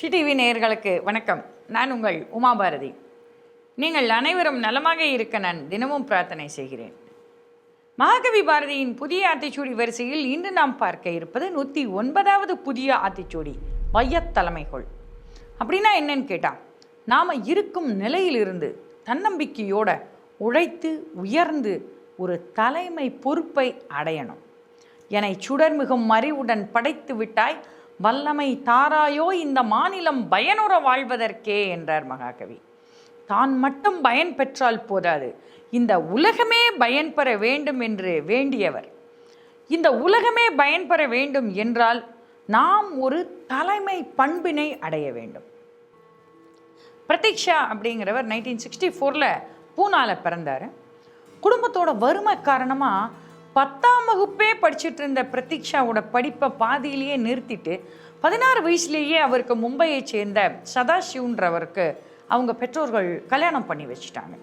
TV நேயர்களுக்கு வணக்கம். நான் உங்கள் உமாபாரதி. நீங்கள் அனைவரும் நலமாக இருக்க நான் தினமும் பிரார்த்தனை செய்கிறேன். மகாகவி பாரதியின் புதிய ஆத்திச்சூடி வரிசையில் இன்று நாம் பார்க்க இருப்பது நூற்றி ஒன்பதாவது புதிய ஆத்திச்சூடி வையத்தலைமைகள் அப்படின்னா என்னன்னு கேட்டால் நாம் இருக்கும் நிலையிலிருந்து தன்னம்பிக்கையோட உழைத்து உயர்ந்து ஒரு தலைமை பொறுப்பை அடையணும். என்னை சுடர்மிகும் மறிவுடன் படைத்து விட்டாய் வல்லமை தாராயோ இந்த மாநிலம் பயனுற வாழ்வதற்கே என்றார் மகாகவி. தான் மட்டும் பயன் பெற்றால் போதாது. இந்த உலகமே பயன்பெற வேண்டும் என்று வேண்டியவர். இந்த உலகமே பயன்பெற வேண்டும் என்றால் நாம் ஒரு தலைமை பண்பினை அடைய வேண்டும். பிரதீக்ஷா அப்படிங்கிறவர் நைன்டீன் சிக்ஸ்டி ஃபோரில் பூனாவில் பிறந்தார். குடும்பத்தோட வறுமை காரணமாக பத்தாம் வகுப்பே படிச்சுட்டு இருந்த பிரதீக்ஷாவோட படிப்பை பாதியிலேயே நிறுத்திட்டு பதினாறு வயசுலேயே அவருக்கு மும்பையை சேர்ந்த சதாசிவ்ன்றவருக்கு அவங்க பெற்றோர்கள் கல்யாணம் பண்ணி வச்சுட்டாங்க.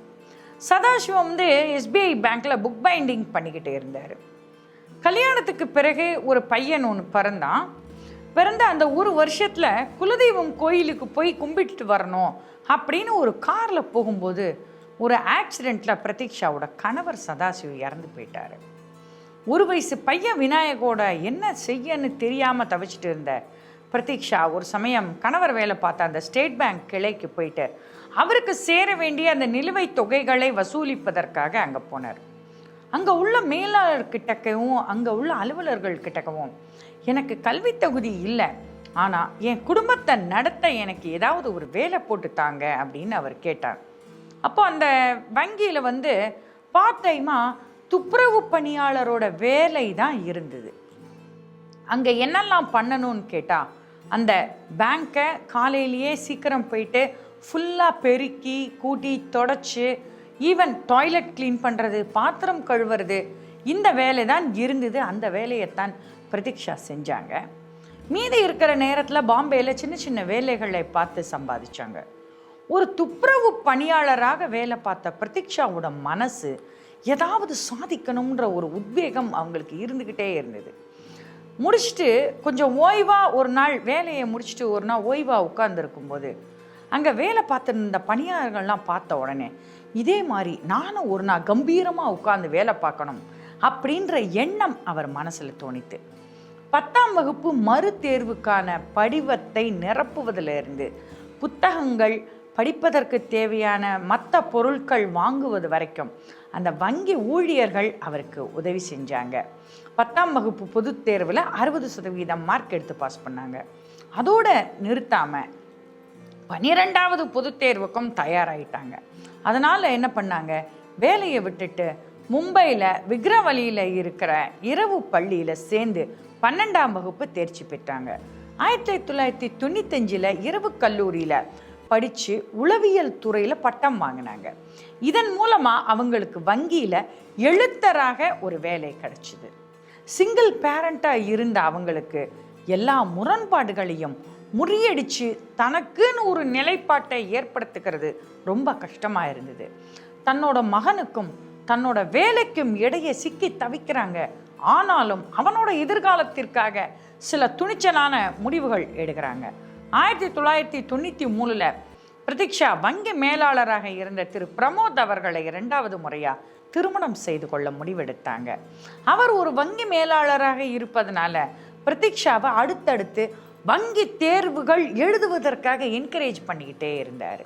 சதாசிவம் வந்து எஸ்பிஐ பேங்க்கில் புக் பைண்டிங் பண்ணிக்கிட்டே இருந்தார். கல்யாணத்துக்கு பிறகு ஒரு பையன் ஒன்று பிறந்தான். பிறந்த அந்த ஒரு வருஷத்தில் குலதெய்வம் கோயிலுக்கு போய் கும்பிட்டுட்டு வரணும் அப்படின்னு ஒரு காரில் போகும்போது ஒரு ஆக்சிடெண்ட்டில் பிரதீக்ஷாவோட கணவர் சதாசிவ் இறந்து போயிட்டாரு. ஒரு வயசு பையன் விநாயகோட என்ன செய்யன்னு தெரியாமல் தவிச்சிட்டு இருந்த பிரதீக்ஷா ஒரு சமயம் கணவர் வேலை பார்த்த அந்த ஸ்டேட் பேங்க் கிளைக்கு போயிட்டு அவருக்கு சேர வேண்டிய அந்த நிலுவைத் தொகைகளை வசூலிப்பதற்காக அங்கே போனார். அங்கே உள்ள மேலாளர் கிட்டக்கவும் அங்கே உள்ள அலுவலர்கள் கிட்டக்கவும் எனக்கு கல்வி தகுதி இல்லை. ஆனால் என் குடும்பத்தை நடத்த எனக்கு ஏதாவது ஒரு வேலை போட்டு தாங்க அப்படின்னு அவர் கேட்டார். அப்போ அந்த வங்கியில் வந்து பார்ட் டைமாக துப்புரவு பணியாளரோட வேலை தான் இருந்தது. அங்கே என்னெல்லாம் பண்ணணும்னு கேட்டால் அந்த பேங்க்கை காலையிலேயே சீக்கிரம் போயிட்டு ஃபுல்லாக பெருக்கி கூட்டி தொடச்சி ஈவன் டாய்லெட் க்ளீன் பண்ணுறது பாத்திரம் கழுவுறது இந்த வேலை தான் இருந்தது. அந்த வேலையைத்தான் பிரதீக்ஷா செஞ்சாங்க. மீதி இருக்கிற நேரத்தில் பாம்பேயில் சின்ன சின்ன வேலைகளை பார்த்து சம்பாதிச்சாங்க. ஒரு துப்புரவு பணியாளராக வேலை பார்த்த பிரதீக்ஷாவோட மனசு ஏதாவது சாதிக்கணுன்ற ஒரு உத்வேகம் அவங்களுக்கு இருந்துக்கிட்டே இருந்தது. முடிச்சுட்டு கொஞ்சம் ஓய்வாக ஒரு நாள் வேலையை முடிச்சுட்டு ஒரு நாள் ஓய்வாக உட்கார்ந்துருக்கும்போது அங்கே வேலை பார்த்துருந்த பணியாளர்கள்லாம் பார்த்த உடனே இதே மாதிரி நானும் ஒரு நாள் கம்பீரமாக உட்காந்து வேலை பார்க்கணும் அப்படின்ற எண்ணம் அவர் மனசில் தோணித்து பத்தாம் வகுப்பு மறு தேர்வுக்கான படிவத்தை நிரப்புவதிலிருந்து புத்தகங்கள் படிப்பதற்கு தேவையான மற்ற பொருட்கள் வாங்குவது வரைக்கும் அந்த வங்கி ஊழியர்கள் அவருக்கு உதவி செஞ்சாங்க. பத்தாம் வகுப்பு பொதுத் தேர்வில் அறுபது சதவீதம் மார்க் எடுத்து பாஸ் பண்ணாங்க. அதோட நிறுத்தாமல் பன்னிரெண்டாவது பொதுத் தேர்வுக்கும் தயாராகிட்டாங்க அதனால் என்ன பண்ணாங்க? வேலையை விட்டுட்டு மும்பையில் விக்ரவழியில் இருக்கிற இரவு பள்ளியில் சேர்ந்து பன்னெண்டாம் வகுப்பு தேர்ச்சி பெற்றாங்க. ஆயிரத்தி தொள்ளாயிரத்தி தொண்ணூத்தஞ்சில் இரவு கல்லூரியில் படித்து உளவியல் துறையில் பட்டம் வாங்கினாங்க. இதன் மூலமாக அவங்களுக்கு வங்கியில் எழுத்தராக ஒரு வேலை கிடைச்சிது. சிங்கிள் பேரண்ட்டாக இருந்த அவங்களுக்கு எல்லா முரண்பாடுகளையும் முறியடித்து தனக்குன்னு ஒரு நிலைப்பாட்டை ஏற்படுத்துக்கிறது ரொம்ப கஷ்டமாக இருந்தது. தன்னோட மகனுக்கும் தன்னோட வேலைக்கும் இடையே சிக்கி தவிக்கிறாங்க. ஆனாலும் அவனோட எதிர்காலத்திற்காக சில துணிச்சலான முடிவுகள் எடுக்கிறாங்க. ஆயிரத்தி தொள்ளாயிரத்தி தொண்ணூற்றி மூணில் பிரதீக்ஷா வங்கி மேலாளராக இருந்த திரு பிரமோத் அவர்களை இரண்டாவது முறையாக திருமணம் செய்து கொள்ள முடிவெடுத்தாங்க. அவர் ஒரு வங்கி மேலாளராக இருப்பதனால பிரதீக்ஷாவை அடுத்தடுத்து வங்கி தேர்வுகள் எழுதுவதற்காக என்கரேஜ் பண்ணிக்கிட்டே இருந்தார்.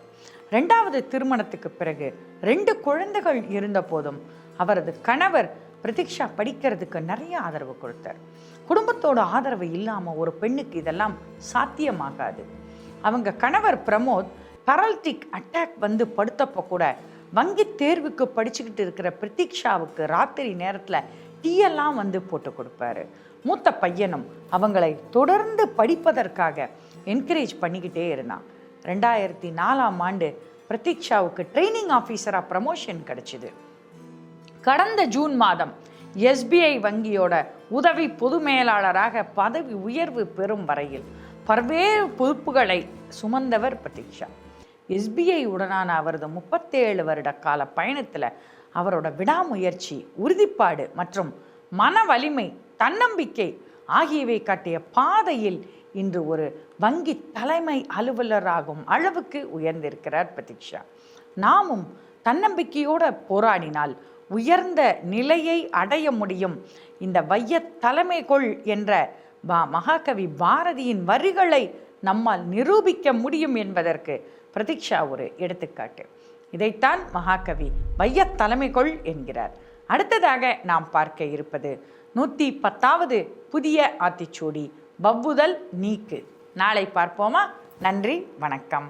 ரெண்டாவது திருமணத்துக்கு பிறகு ரெண்டு குழந்தைகள் இருந்த போதும் அவரது கணவர் பிரதீக்ஷா படிக்கிறதுக்கு நிறைய ஆதரவு கொடுத்தார். குடும்பத்தோட ஆதரவு இல்லாமல் ஒரு பெண்ணுக்கு இதெல்லாம் சாத்தியமாகாது. அவங்க கணவர் பிரமோத் பரல்டிக் அட்டாக் வந்து படுத்தப்போ கூட வங்கி தேர்வுக்கு படிச்சுக்கிட்டு இருக்கிற பிரதீக்ஷாவுக்கு ராத்திரி நேரத்தில் டீயெல்லாம் வந்து போட்டு கொடுப்பாரு. மூத்த பையனும் அவங்களை தொடர்ந்து படிப்பதற்காக என்கரேஜ் பண்ணிக்கிட்டே இருந்தான். ரெண்டாயிரத்தி நாலாம் ஆண்டு பிரதீக்ஷாவுக்கு ட்ரைனிங் ஆஃபீஸராக ப்ரமோஷன் கிடச்சிது. கடந்த ஜூன் மாதம் எஸ்பிஐ வங்கியோட உதவி பொது மேலாளராக பதவி உயர்வு பெறும் வரையில் பல்வேறு பொறுப்புகளை சுமந்தவர் பிரதீக்ஷா. எஸ்பிஐ உடனான அவரது முப்பத்தேழு வருட கால பயணத்தில் அவரோட விடாமுயற்சி உறுதிப்பாடு மற்றும் மன வலிமை தன்னம்பிக்கை ஆகியவை காட்டிய பாதையில் இன்று ஒரு வங்கி தலைமை அலுவலராகும் அளவுக்கு உயர்ந்திருக்கிறார் பிரதீக்ஷா. நாமும் தன்னம்பிக்கையோடு போராடினால் உயர்ந்த நிலையை அடைய முடியும். இந்த வைய தலைமை கொள் என்ற பா மகாகவி பாரதியின் வரிகளை நம்மால் நிரூபிக்க முடியும் என்பதற்கு பிரதீக்ஷா ஒரு எடுத்துக்காட்டு. இதைத்தான் மகாகவி வைய தலைமை கொள் என்கிறார். அடுத்ததாக நாம் பார்க்க இருப்பது நூற்றி பத்தாவது புதிய ஆத்திச்சூடி வவ்வுதல் நீக்கு. நாளை பார்ப்போமா? நன்றி வணக்கம்.